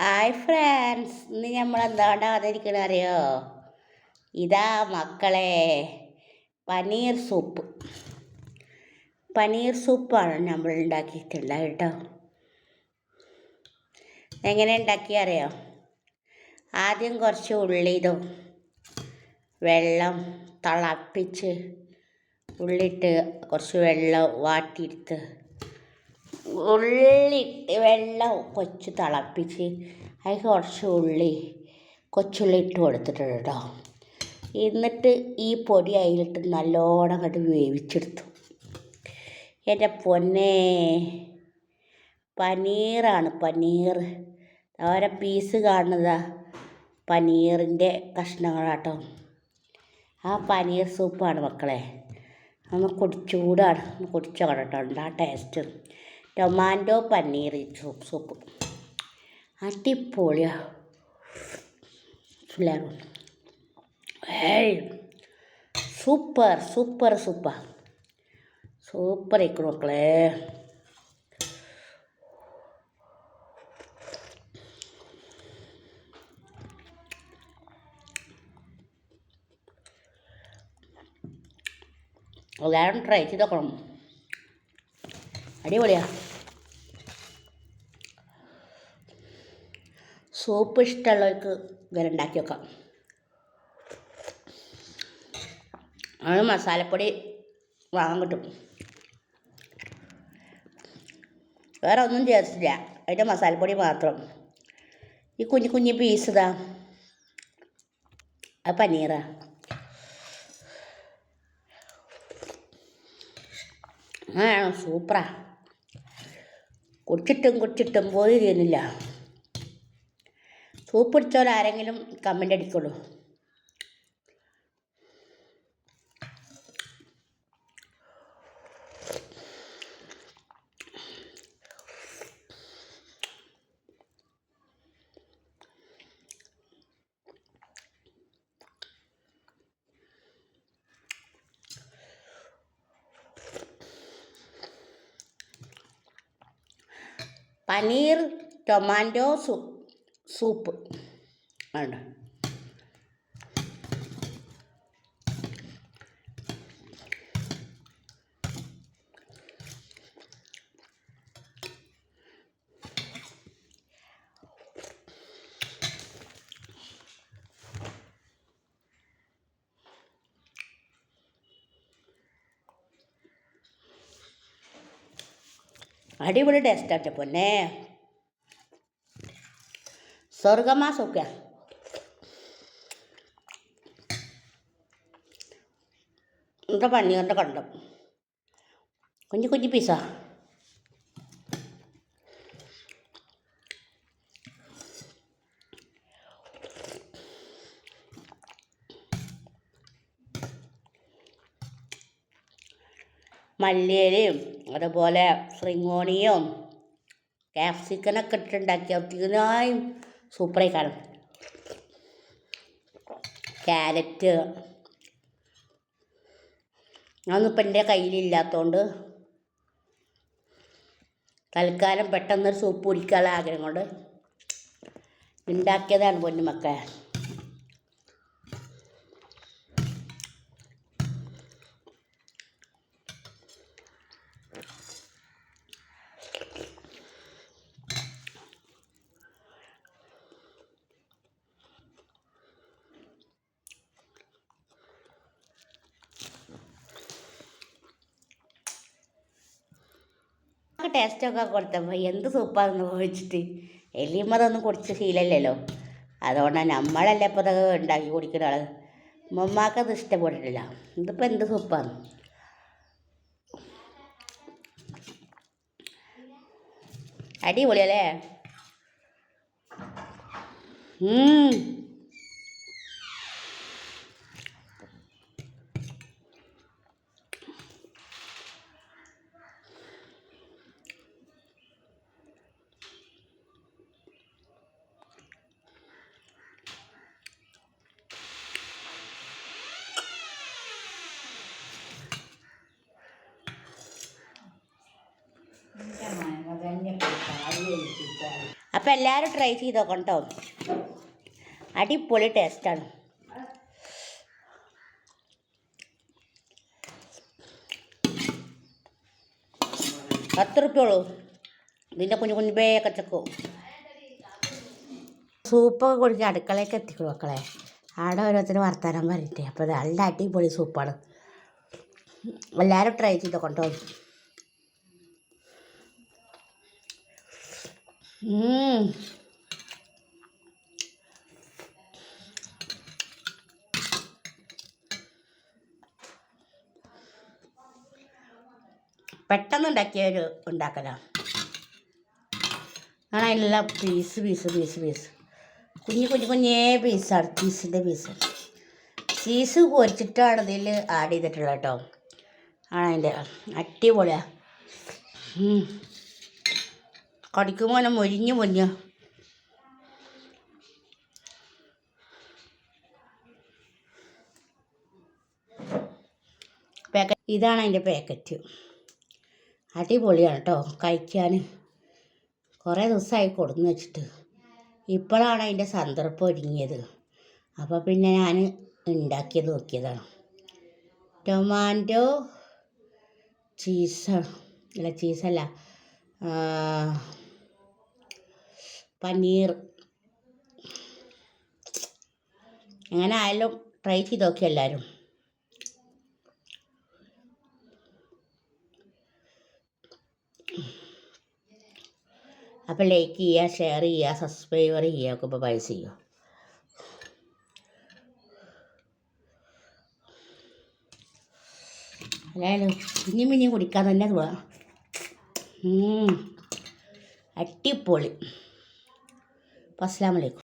Hi friends ഇന്ന് നമ്മൾ എന്താണ്ടാ വന്നിരിക്കണ അറിയോ? ഇതാ മക്കളെ പനീർ സൂപ്പ് പനീർ സൂപ്പാണ് നമ്മൾ ഉണ്ടാക്കിയിട്ടുള്ളത് കേട്ടോ. എങ്ങനെ ഉണ്ടാക്കി അറിയോ? ആദ്യം കുറച്ച് ഉള്ളിതും വെള്ളം തിളപ്പിച്ച് ഉള്ളിട്ട് കുറച്ച് വെള്ളം വാട്ടിയെടുത്ത് ഉള്ളിട്ട് വെള്ളം കൊച്ച് തിളപ്പിച്ച് അതിൽ കുറച്ച് ഉള്ളി കൊച്ചുള്ളി ഇട്ട് കൊടുത്തിട്ടുണ്ട് കേട്ടോ. എന്നിട്ട് ഈ പൊടി അതിലിട്ട് നല്ലോണം അങ്ങോട്ട് വേവിച്ചെടുത്തു. എന്റെ പൊന്നെ പനീറാണ് പനീർ. ഓരോ പീസ് കാണുന്നതാ പനീറിന്റെ കഷ്ണങ്ങളാട്ടോ. ആ പനീർ സൂപ്പാണ് മക്കളെ. ഒന്ന് കുടിച്ചൂടാണ്. ഒന്ന് കുടിച്ചോ കേട്ടോ. എന്താ taste? Tomato paneer soup soup അടിപൊളിയാ ഫ്ലേവർ ഏയ് സൂപ്പർ സൂപ്പർ സൂപ്പർ. സൂപ്പർ ആയിക്കണു മക്കളെ. എല്ലാവരും ട്രൈ ചെയ്ത് നോക്കണം. അടിപൊളിയാ. സൂപ്പ് ഇഷ്ടമുള്ളവർക്ക് ഇങ്ങനെ ഉണ്ടാക്കി വെക്കാം. അത് മസാലപ്പൊടി വാങ്ങാൻ കിട്ടും. വേറെ ഒന്നും ചേർത്തില്ല. അതിന്റെ മസാലപ്പൊടി മാത്രം. ഈ കുഞ്ഞു കുഞ്ഞു പീസ് ഇതാ. അത് പനീറാ. ആ സൂപ്പറാ. കുടിച്ചിട്ടും കുടിച്ചിട്ടും പോയി തീരുന്നില്ല. സൂപ്പ് പിടിച്ചവരാരെങ്കിലും comment അടിക്കുള്ളൂ. Paneer tomato soup soup. ആണ്? അടിപൊളി ടേസ്റ്റാട്ടെ പൊന്നെ. സ്വർഗമാസമൊക്കെ എന്താ പനീറിന്റെ കണ്ടം? കുഞ്ഞു കുഞ്ഞു പീസാ മല്ലിയിലയും അതുപോലെ ഫ്രിങ്ങോണിയും ക്യാപ്സിക്കനൊക്കെ ഇട്ടുണ്ടാക്കിയ തീർച്ചയായും സൂപ്പറായി കാണും ക്യാരറ്റ്. അതൊന്നിപ്പം എന്റെ കയ്യിലില്ലാത്തതുകൊണ്ട് തൽക്കാലം പെട്ടെന്നൊരു സൂപ്പ് കുടിക്കാനുള്ള ആഗ്രഹം കൊണ്ട് ഉണ്ടാക്കിയതാണ് പൊന്നുമക്കളെ. ടേസ്റ്റൊക്കെ കൊടുത്തപ്പോൾ എന്ത് സൂപ്പാണെന്ന് ചോദിച്ചിട്ട് എലിയമ്മ അതൊന്നും കുടിച്ച് ശീലമില്ലല്ലോ അതുകൊണ്ടാണ് നമ്മളല്ലേ ഇപ്പോൾ ഇതൊക്കെ ഉണ്ടാക്കി കുടിക്കുന്ന ആൾ മമ്മാക്കത് ഇഷ്ടപ്പെട്ടിട്ടില്ല. ഇതിപ്പോൾ എന്ത് സൂപ്പാണ്? അടിപൊളിയല്ലേ? അപ്പോൾ എല്ലാവരും ട്രൈ ചെയ്ത് നോക്കണം കേട്ടോ അടിപൊളി ടേസ്റ്റാണ് പത്ത് റുപ്യ ഉള്ളൂ. ഇതിന്റെ കുഞ്ഞു കുഞ്ഞു ബേയൊക്കെ ചക്കും സൂപ്പൊക്കെ കുടിച്ച് അടുക്കളയൊക്കെ എത്തിക്കും മക്കളെ. ആടെ ഓരോരുത്തർ വർത്തമാനം പറഞ്ഞിട്ടേ. അപ്പോൾ നല്ല അടിപൊളി സൂപ്പാണ് എല്ലാവരും ട്രൈ ചെയ്ത് കൊണ്ടോ? ഉം. പെട്ടെന്ന് ഉണ്ടാക്കിയ ഒരു ഉണ്ടാക്കലാണ് ആണ് എല്ലാം പീസ് പീസ് പീസ് പീസ് കുഞ്ഞു കുഞ്ഞു കുഞ്ഞേ പീസാണ് പീസിന്റെ പീസ് ചീസ് പൊരിച്ചിട്ടാണ് ഇതിൽ ആഡ് ചെയ്തിട്ടുള്ളത് കേട്ടോ. ആണ് അതിന്റെ അടിപൊളിയാണ്. കടിക്കുമ്പോൾ തന്നെ മൊരിഞ്ഞ് മൊരിഞ്ഞ പാക്കറ്റ് ഇതാണ് അതിന്റെ പാക്കറ്റ് അടിപൊളിയാണ് കേട്ടോ കഴിക്കാൻ കുറേ ദിവസമായി കൊടുന്ന് വെച്ചിട്ട്. ഇപ്പോഴാണ് അതിന്റെ സന്ദർഭം ഒരുങ്ങിയത്. അപ്പോൾ പിന്നെ ഞാൻ ഉണ്ടാക്കിയത് നോക്കിയതാണ്. ടൊമാറ്റോ ചീസ് അല്ല ചീസല്ല പനീർ. അങ്ങനെ ആയാലും ട്രൈ ചെയ്ത് നോക്കി എല്ലാവരും അപ്പോൾ ലൈക്ക് ചെയ്യുക ഷെയർ ചെയ്യുക സബ്സ്ക്രൈബർ ചെയ്യുക ഒക്കെ ഇപ്പോൾ പൈസ ചെയ്യുക. അല്ലായാലും ഇനിയും പിന്നെയും കുടിക്കാൻ തന്നെ ഉം. അടിപൊളി. അപ്പോൾ അസ്സാം വലൈക്കും